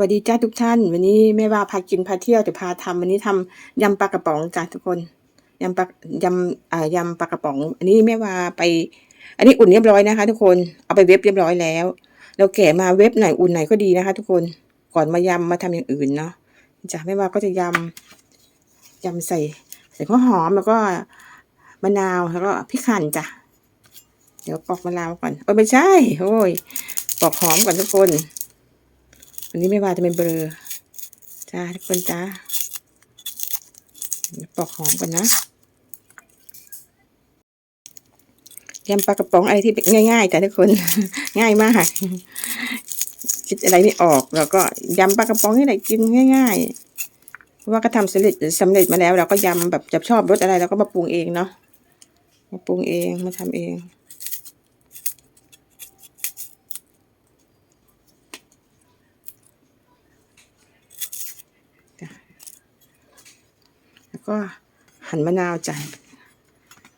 วัสดีจ้าทุกท่าน วันนี้แม่ว่าพากินพาเที่ยวแต่พาทำวันนี้ทำยำปลากระป๋องจ้าทุกคนยำปลายำอ่ายำปลากระป๋อง อันนี้แม่ว่าไป อันนี้อุ่นเรียบร้อยนะคะ ทุกคนเอาไปเว็บเรียบร้อยแล้ว เราแกะมาเว็บไหนอุ่นไหนก็ดีนะคะ ทุกคนก่อนมายำมาทำอย่างอื่นเนาะจ้ะแม่ว่าก็จะยำยำใส่ใส่ข้าวหอมแล้วก็มะนาวแล้วก็พริกขั่นจ้ะเดี๋ยวปอกมะนาวก่อนเออไม่ใช่โอ้ยปอกหอมก่อนทุกคน วันนี้ไม่ว่าจะเป็นเบลอจ้าทุกคนจ้าปอกหอมก่อนนะยำปลากระป๋องอะไรที่ง่ายๆจ้ะทุกคน ง่ายมากคิดอะไรไม่ออกแล้วก็ยำปลากระป๋องนี่แหละกินง่าย ๆ เพราะว่าก็ทำสำเร็จสำเร็จมาแล้ว เราก็ยำแบบจะชอบรสอะไรเราก็มาปรุงเองเนาะมาปรุงเองมาทำเอง ก็หั่นมะนาวจ้ะ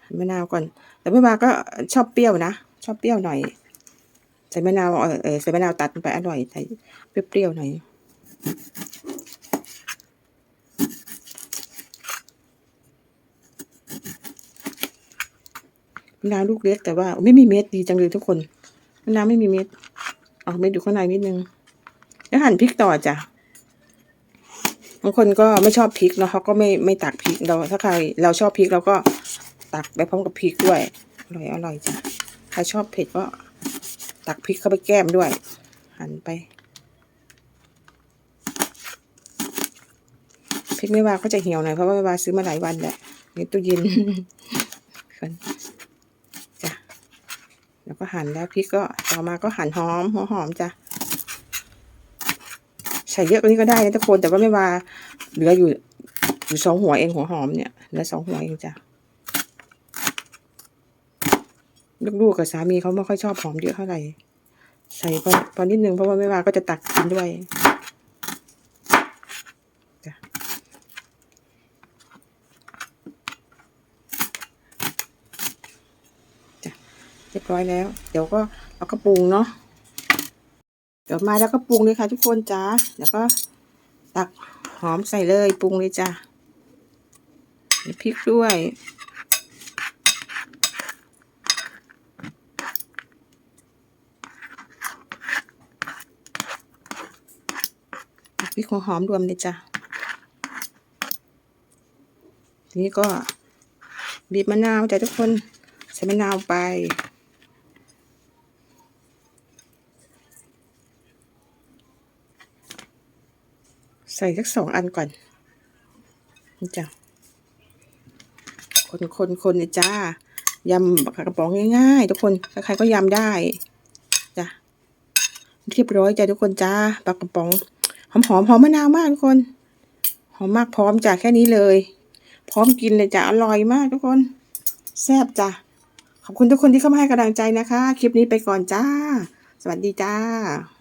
หั่นมะนาวก่อน แต่ไม่มาก็ชอบเปรี้ยวนะ ชอบเปรี้ยวหน่อย ใส่มะนาวเออเออใส่มะนาวตัดไปอร่อยใส่เปรี้ยวๆหน่อยมะนาวลูกเล็กแต่ว่าไม่มีเม็ดดีจังเลยทุกคนมะนาวไม่มีเม็ดเอาเม็ดอยู่ข้างในนิดนึง แล้วหั่นพริกต่อจ้ะ บางคนก็ไม่ชอบพริกเนาะเขาก็ไม่ไม่ตักพริกเราถ้าใครเราชอบพริกเราก็ตักไปพร้อมกับพริกด้วยอร่อยอร่อยจ้ะใครชอบเผ็ดก็ตักพริกเข้าไปแก้มด้วย หั่นไปพริกไม่ว่าก็จะเหี่ยวหน่อยเพราะว่าไม่ว่าซื้อมาหลายวันแหละในตู้เย็นกันจ้ะแล้วก็หั่นแล้วพริกก็ต่อมาก็หั่นหอมหัวหอมจ้ะ ใส่เยอะกว่านี้ก็ได้นะทุกคนแต่ว่าไม่ว่าเหลืออยู่อยู่สองหัวเองหัวหอมเนี่ยเหลือสองหัวเองจ้ะลูกๆกับสามีเขาไม่ค่อยชอบหอมเยอะเท่าไหร่ใส่พอพอนิดนึงเพราะว่าไม่ว่าก็จะตักกินด้วยจ้ะเรียบร้อยแล้ว เดี๋ยวก็เราก็ปรุงเนาะ เดี๋ยวมาแล้วก็ปรุงเลยค่ะ ทุกคนจ้าแล้วก็ตักหอมใส่เลยปรุงเลยจ้าพริกด้วยพริกหัวหอมรวมเลยจ้ะทีนี้ก็บีบมะนาวจ้ะทุกคน ใส่มะนาวไป ใส่สักสองอันก่อนนี่จ้ะคนคนคนเนี่ยจ้ายำปากระป๋องง่ายๆ ทุกคนใครๆก็ยำได้จ้ะเรียบร้อยจ้ะทุกคนจ้าปลากระป๋องหอมหอมหอมมะนาวมากทุกคนหอมมากพร้อมจ้ะแค่นี้เลย พร้อมกินเลยจ้ะอร่อยมากทุกคน แซ่บจ้ะขอบคุณทุกคนที่เข้ามาให้กำลังใจนะคะ คลิปนี้ไปก่อนจ้า สวัสดีจ้า